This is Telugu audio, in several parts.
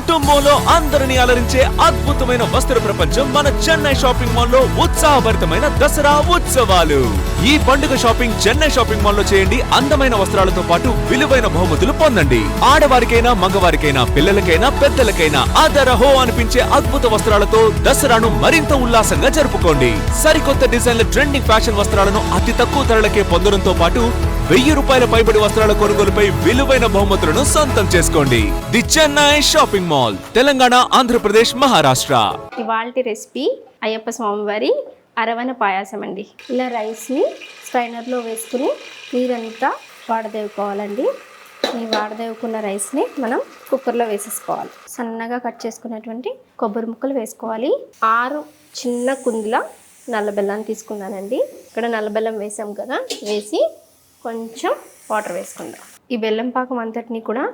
కుటుంబంలో అందరిని అలరించే అద్భుతమైన వస్త్ర ప్రపంచం మన చెన్నై షాపింగ్ మాల్లో ఉత్సాహభరితమైన దసరా ఉత్సవాలు. ఈ పండుగ షాపింగ్ చెన్నై షాపింగ్ మాల్లో చేయండి. అందమైన వస్త్రాలతో పాటు విలువైన బహుమతులు పొందండి. ఆడవారికైనా మగవారికైనా పిల్లలకైనా పెద్దలకైనా అదరహో అనిపించే అద్భుత వస్త్రాలతో దసరాను మరింత ఉల్లాసంగా జరుపుకోండి. సరికొత్త డిజైన్ల ట్రెండింగ్ ఫ్యాషన్ వస్త్రాలను అతి తక్కువ ధరలకే పొందడంతో పాటు వెయ్యి రూపాయల పైబడి వస్త్రాల కొనుగోలుపై విలువైన బహుమతులను సొంతం చేసుకోండి. The Chennai shopping mall Telangana Andhra Pradesh Maharashtra. ఇవాళ రెసిపీ అయ్యప్ప స్వామివారి అరవన పాయాసం అండి. ఇలా రైస్ని స్ట్రైనర్లో వేసుకుని నీరంతా వాడదేవుకోవాలండి. ఈ వాడదేవుకున్న రైస్ని మనం కుక్కర్లో వేసేసుకోవాలి. సన్నగా కట్ చేసుకున్నటువంటి కొబ్బరి ముక్కలు వేసుకోవాలి. ఆరు చిన్న కుందుల నల్ల బెల్లాన్ని తీసుకున్నానండి. ఇక్కడ నల్ల బెల్లం వేసాం కదా వేసి కొంచెం వాటర్ వేసుకుందాం. ఈ బెల్లం పాకం అంతటిని కూడా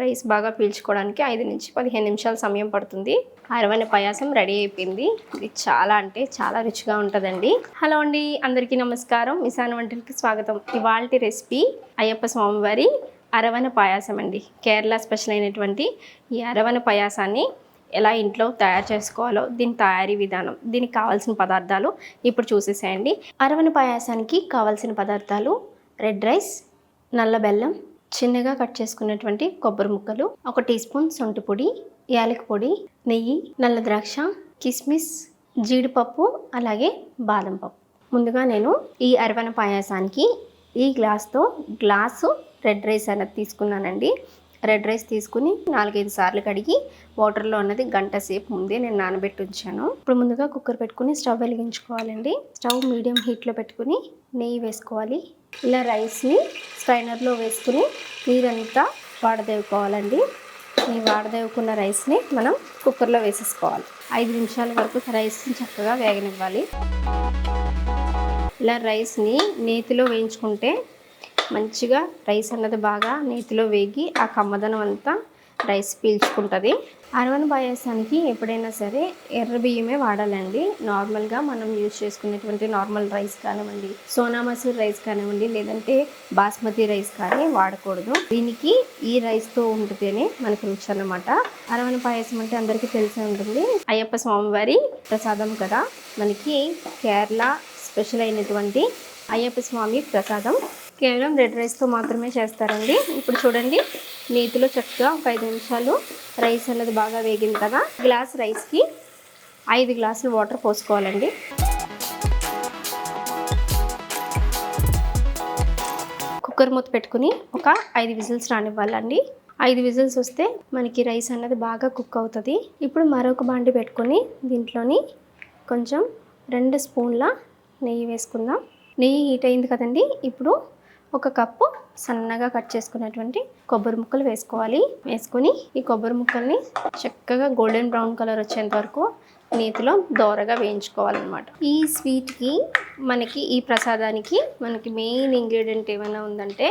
రైస్ బాగా పీల్చుకోవడానికి ఐదు నుంచి పదిహేను నిమిషాల సమయం పడుతుంది. అరవైన పాయాసం రెడీ అయిపోయింది. ఇది చాలా అంటే చాలా రుచిగా ఉంటుందండి. హలో అండి అందరికీ నమస్కారం. మిసాన్ వంటలకి స్వాగతం. ఇవాళ రెసిపీ అయ్యప్ప స్వామివారి అరవన పాయాసం అండి. కేరళ స్పెషల్ అయినటువంటి ఈ అరవన పాయాసాన్ని ఎలా ఇంట్లో తయారు చేసుకోవాలో దీని తయారీ విధానం దీనికి కావాల్సిన పదార్థాలు ఇప్పుడు చూసేసేయండి. అరవన పాయాసానికి కావాల్సిన పదార్థాలు రెడ్ రైస్ నల్ల బెల్లం చిన్నగా కట్ చేసుకున్నటువంటి కొబ్బరి ముక్కలు ఒక టీ స్పూన్ సొంటి పొడి యాలక పొడి నెయ్యి నల్ల ద్రాక్ష కిస్మిస్ జీడిపప్పు అలాగే బాదం పప్పు. ముందుగా నేను ఈ అరవన పాయాసానికి ఈ గ్లాస్తో గ్లాసు రెడ్ రైస్ అనేది తీసుకున్నానండి. రెడ్ రైస్ తీసుకుని నాలుగైదు సార్లు కడిగి వాటర్లో ఉన్నది గంట సేపు ముందే నేను నానబెట్టి ఉంచాను. ఇప్పుడు ముందుగా కుక్కర్ పెట్టుకుని స్టవ్ వెలిగించుకోవాలండి. స్టవ్ మీడియం హీట్లో పెట్టుకుని నెయ్యి వేసుకోవాలి. ఇలా రైస్ని స్ట్రైనర్లో వేసుకుని నీరంతా వాడదేవుకోవాలండి. ఈ వాడదేవుకున్న రైస్ని మనం కుక్కర్లో వేసేసుకోవాలి. ఐదు నిమిషాల వరకు రైస్ని చక్కగా వేగనివ్వాలి. ఇలా రైస్ని నేతిలో వేయించుకుంటే మంచిగా రైస్ అన్నది బాగా నేతిలో వేగి ఆ కమ్మదనం అంతా రైస్ పీల్చుకుంటుంది. అరవన్ పాయసానికి ఎప్పుడైనా సరే ఎర్ర బియ్యమే వాడాలండి. నార్మల్గా మనం యూజ్ చేసుకునేటువంటి నార్మల్ రైస్ కానివ్వండి సోనా మసూర్ రైస్ కానివ్వండి లేదంటే బాస్మతి రైస్ కానీ వాడకూడదు. దీనికి ఈ రైస్తో ఉంటేనే మనకు రుచి అన్నమాట. అరవన పాయసం అంటే అందరికీ తెలిసే ఉంటుంది. అయ్యప్ప స్వామివారి ప్రసాదం కదా. మనకి కేరళ స్పెషల్ అయినటువంటి అయ్యప్ప స్వామి ప్రసాదం కేవలం రెడ్ రైస్తో మాత్రమే చేస్తారండి. ఇప్పుడు చూడండి నేతిలో చక్కగా ఒక ఐదు నిమిషాలు రైస్ అన్నది బాగా వేగింది కదా. గ్లాస్ రైస్కి ఐదు గ్లాసులు వాటర్ పోసుకోవాలండి. కుక్కర్ మూత పెట్టుకుని ఒక ఐదు విజిల్స్ రానివ్వాలండి. ఐదు విజిల్స్ వస్తే మనకి రైస్ అన్నది బాగా కుక్ అవుతుంది. ఇప్పుడు మరొక బాండి పెట్టుకొని దీంట్లోని కొంచెం రెండు స్పూన్ల నెయ్యి వేసుకుందాం. నెయ్యి హీట్ అయింది కదండి. ఇప్పుడు ఒక కప్పు సన్నగా కట్ చేసుకున్నటువంటి కొబ్బరి ముక్కలు వేసుకోవాలి. వేసుకొని ఈ కొబ్బరి ముక్కల్ని చక్కగా గోల్డెన్ బ్రౌన్ కలర్ వచ్చేంత వరకు నేతిలో దోరగా వేయించుకోవాలన్నమాట. ఈ స్వీట్కి మనకి ఈ ప్రసాదానికి మనకి మెయిన్ ఇంగ్రీడియంట్ ఏమైనా ఉందంటే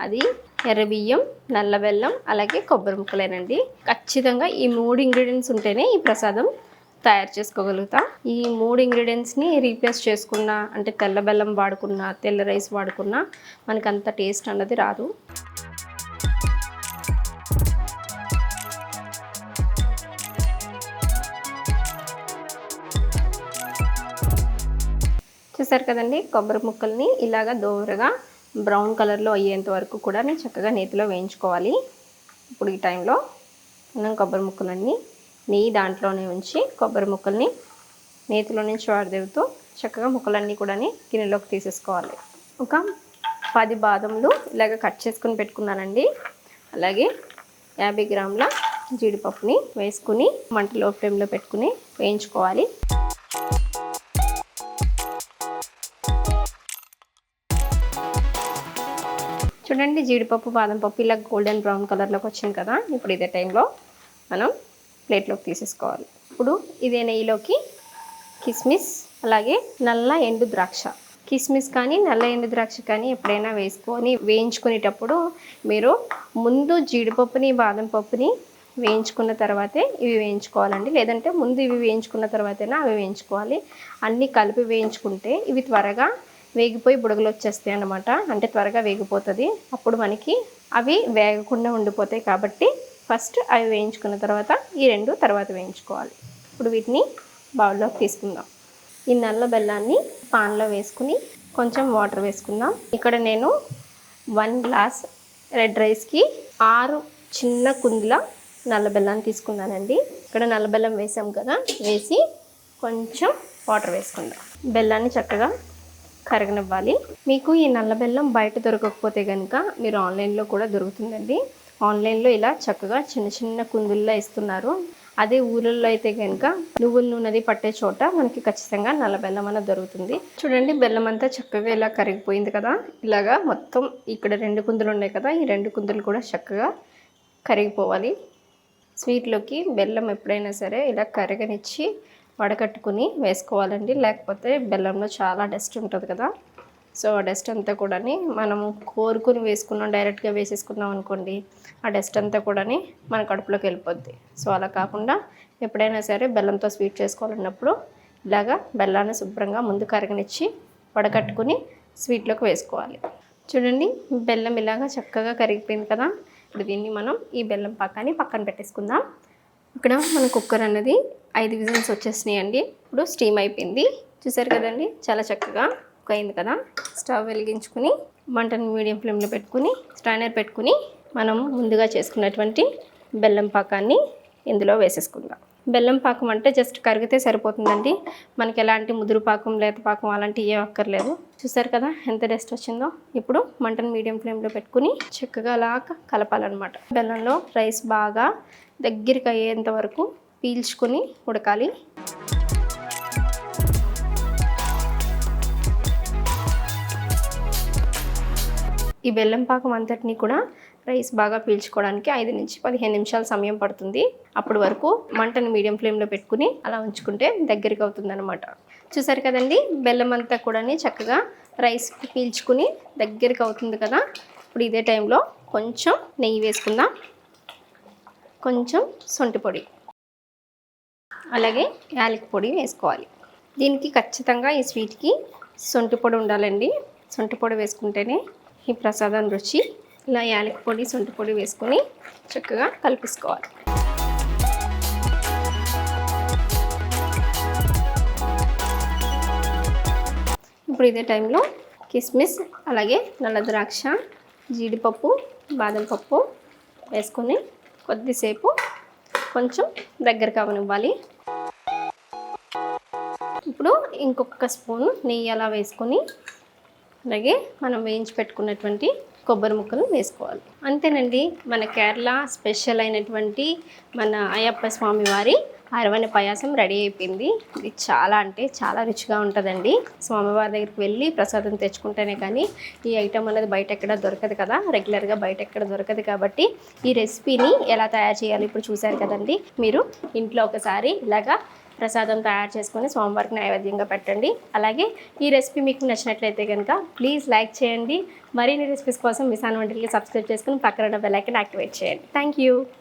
అది ఎర్ర బియ్యం నల్ల బెల్లం అలాగే కొబ్బరి ముక్కలేనండి. ఖచ్చితంగా ఈ మూడు ఇంగ్రీడియంట్స్ ఉంటేనే ఈ ప్రసాదం తయారు చేసుకోగలుగుతాం? ఈ మూడు ఇంగ్రీడియంట్స్ని రీప్లేస్ చేసుకున్న అంటే తెల్ల బెల్లం వాడుకున్న తెల్ల రైస్ వాడుకున్న మనకు అంత టేస్ట్ అన్నది రాదు. చూసారు కదండి కొబ్బరి ముక్కల్ని ఇలాగ దోరగా బ్రౌన్ కలర్లో అయ్యేంత వరకు కూడా నేను చక్కగా నేతిలో వేయించుకోవాలి. ఇప్పుడు ఈ టైంలో మనం కొబ్బరి ముక్కలన్నీ నెయ్యి దాంట్లోనే ఉంచి కొబ్బరి ముక్కల్ని నేతిలో నుంచి వాడదేవుతూ చక్కగా ముక్కలన్నీ కూడా గిన్నెలోకి తీసేసుకోవాలి. ఒక పది బాదంలు ఇలాగ కట్ చేసుకుని పెట్టుకున్నానండి. అలాగే యాభై గ్రాముల జీడిపప్పుని వేసుకుని మంటలో ఫ్లేమ్లో పెట్టుకుని వేయించుకోవాలి. చూడండి జీడిపప్పు బాదం పప్పు ఇలా గోల్డెన్ బ్రౌన్ కలర్లోకి వచ్చింది కదా. ఇప్పుడు ఇదే టైంలో మనం ప్లేట్లోకి తీసేసుకోవాలి. ఇప్పుడు ఇదే నెయ్యిలోకి కిస్మిస్ అలాగే నల్ల ఎండు ద్రాక్ష. కిస్మిస్ కానీ నల్ల ఎండు ద్రాక్ష కానీ ఎప్పుడైనా వేసుకొని వేయించుకునేటప్పుడు మీరు ముందు జీడిపప్పుని బాదం పప్పుని వేయించుకున్న తర్వాతే ఇవి వేయించుకోవాలండి. లేదంటే ముందు ఇవి వేయించుకున్న తర్వాతైనా అవి వేయించుకోవాలి. అన్నీ కలిపి వేయించుకుంటే ఇవి త్వరగా వేగిపోయి బుడగలు వచ్చేస్తాయి అన్నమాట. అంటే త్వరగా వేగిపోతుంది. అప్పుడు మనకి అవి వేగకుండా ఉండిపోతాయి కాబట్టి ఫస్ట్ అవి వేయించుకున్న తర్వాత ఈ రెండు తర్వాత వేయించుకోవాలి. ఇప్పుడు వీటిని బౌల్లోకి తీసుకుందాం. ఈ నల్ల బెల్లాన్ని పాన్లో వేసుకుని కొంచెం వాటర్ వేసుకుందాం. ఇక్కడ నేను వన్ గ్లాస్ రెడ్ రైస్కి ఆరు చిన్న కుందుల నల్ల బెల్లాన్ని తీసుకున్నానండి. ఇక్కడ నల్ల బెల్లం వేసాం కదా వేసి కొంచెం వాటర్ వేసుకుందాం. బెల్లాన్ని చక్కగా కరగనివ్వాలి. మీకు ఈ నల్ల బెల్లం బయట దొరకకపోతే కనుక మీరు ఆన్లైన్లో కూడా దొరుకుతుందండి. ఆన్లైన్లో ఇలా చక్కగా చిన్న చిన్న కుందుల్లో ఇస్తున్నారు. అదే ఊళ్ళల్లో అయితే కనుక నువ్వుల నూనెది పట్టే చోట మనకి ఖచ్చితంగా నల్ల బెల్లం అనేది దొరుకుతుంది. చూడండి బెల్లం అంతా చక్కగా ఇలా కరిగిపోయింది కదా. ఇలాగా మొత్తం ఇక్కడ రెండు కుందులు ఉన్నాయి కదా. ఈ రెండు కుందులు కూడా చక్కగా కరిగిపోవాలి. స్వీట్లోకి బెల్లం ఎప్పుడైనా సరే ఇలా కరగనిచ్చి వడకట్టుకుని వేసుకోవాలండి. లేకపోతే బెల్లంలో చాలా డస్ట్ ఉంటుంది కదా. సో ఆ డస్ట్ అంతా కూడాని మనము కోరుకుని వేసుకున్నాం డైరెక్ట్గా వేసేసుకున్నాం అనుకోండి ఆ డస్ట్ అంతా కూడాని మన కడుపులోకి వెళ్ళిపోద్ది. సో అలా కాకుండా ఎప్పుడైనా సరే బెల్లంతో స్వీట్ చేసుకోవాలన్నప్పుడు ఇలాగా బెల్లాన్ని శుభ్రంగా ముందు కరగనిచ్చి వడకట్టుకుని స్వీట్లోకి వేసుకోవాలి. చూడండి బెల్లం ఇలాగా చక్కగా కరిగిపోయింది కదా. ఇప్పుడు దీన్ని మనం ఈ బెల్లం పాకాన్ని పక్కన పెట్టేసుకుందాం. ఇక్కడ మన కుక్కర్ అన్నది ఐదు విజిల్స్ వచ్చేసినాయి అండి ఇప్పుడు స్టీమ్ అయిపోయింది. చూసారు కదండి చాలా చక్కగా కుక్ అయింది కదా స్టవ్ వెలిగించుకుని మంటను మీడియం ఫ్లేమ్లో పెట్టుకుని స్టైనర్ పెట్టుకుని మనం ముందుగా చేసుకున్నటువంటి బెల్లం పాకాన్ని ఇందులో వేసేసుకుందాం. బెల్లం పాకం అంటే జస్ట్ కరిగితే సరిపోతుందండి. మనకి ఎలాంటి ముదురు పాకం లేత పాకం అలాంటి ఏ అక్కర్లేదు. చూసారు కదా ఎంత రెస్ట్ వచ్చిందో? ఇప్పుడు మంటను మీడియం ఫ్లేమ్లో పెట్టుకుని చక్కగా అలా కలపాలన్నమాట. బెల్లంలో రైస్ బాగా దగ్గరికి అయ్యేంత వరకు పీల్చుకొని ఉడకాలి. ఈ బెల్లం పాకం అంతటిని కూడా రైస్ బాగా పీల్చుకోవడానికి ఐదు నుంచి పదిహేను నిమిషాల సమయం పడుతుంది. అప్పటి వరకు మంటను మీడియం ఫ్లేమ్లో పెట్టుకుని అలా ఉంచుకుంటే దగ్గరికి అవుతుందన్నమాట. చూసారు కదండి? బెల్లం అంతా కూడా చక్కగా రైస్ పీల్చుకుని దగ్గరికి అవుతుంది కదా? ఇప్పుడు ఇదే టైంలో కొంచెం నెయ్యి వేసుకుందాం. కొంచెం సొంటి పొడి. అలాగే యాలకి పొడి వేసుకోవాలి. దీనికి ఖచ్చితంగా ఈ స్వీట్కి సొంటి పొడి ఉండాలండి. సొంటి పొడి వేసుకుంటేనే ఈ ప్రసాదం రుచి ఇలా యాలకి పొడి సొంటి పొడి వేసుకొని చక్కగా కలిపేసుకోవాలి. ఇప్పుడు ఇదే టైంలో కిస్మిస్ అలాగే నల్ల ద్రాక్ష జీడిపప్పు బాదం పప్పు వేసుకొని కొద్దిసేపు కొంచెం దగ్గర కావనివ్వాలి. ఇప్పుడు ఇంకొక స్పూన్ నెయ్యి అలా వేసుకొని అలాగే మనం వేయించి పెట్టుకున్నటువంటి కొబ్బరి ముక్కలు వేసుకోవాలి. అంతేనండి మన కేరళ స్పెషల్ అయినటువంటి మన అయ్యప్ప స్వామి వారి అరవణ పాయాసం రెడీ అయిపోయింది. ఇది చాలా అంటే చాలా రుచిగా ఉంటుందండి. స్వామివారి దగ్గరికి వెళ్ళి ప్రసాదం తెచ్చుకుంటేనే కానీ ఈ ఐటమ్ అనేది బయట ఎక్కడ దొరకదు కదా. రెగ్యులర్గా బయట ఎక్కడ దొరకదు కాబట్టి ఈ రెసిపీని ఎలా తయారు చేయాలి ఇప్పుడు చూశారు కదండి. మీరు ఇంట్లో ఒకసారి ఇలాగా ప్రసాదం తయారు చేసుకొని స్వామివారికి నైవేద్యంగా పెట్టండి. అలాగే ఈ రెసిపీ మీకు నచ్చినట్లయితే కనుక ప్లీజ్ లైక్ చేయండి. మరిన్ని రెసిపీస్ కోసం మిసాన్ వంటలకి సబ్స్క్రైబ్ చేసుకుని పక్కన బెల్ ఐకన్ యాక్టివేట్ చేయండి. Thank you.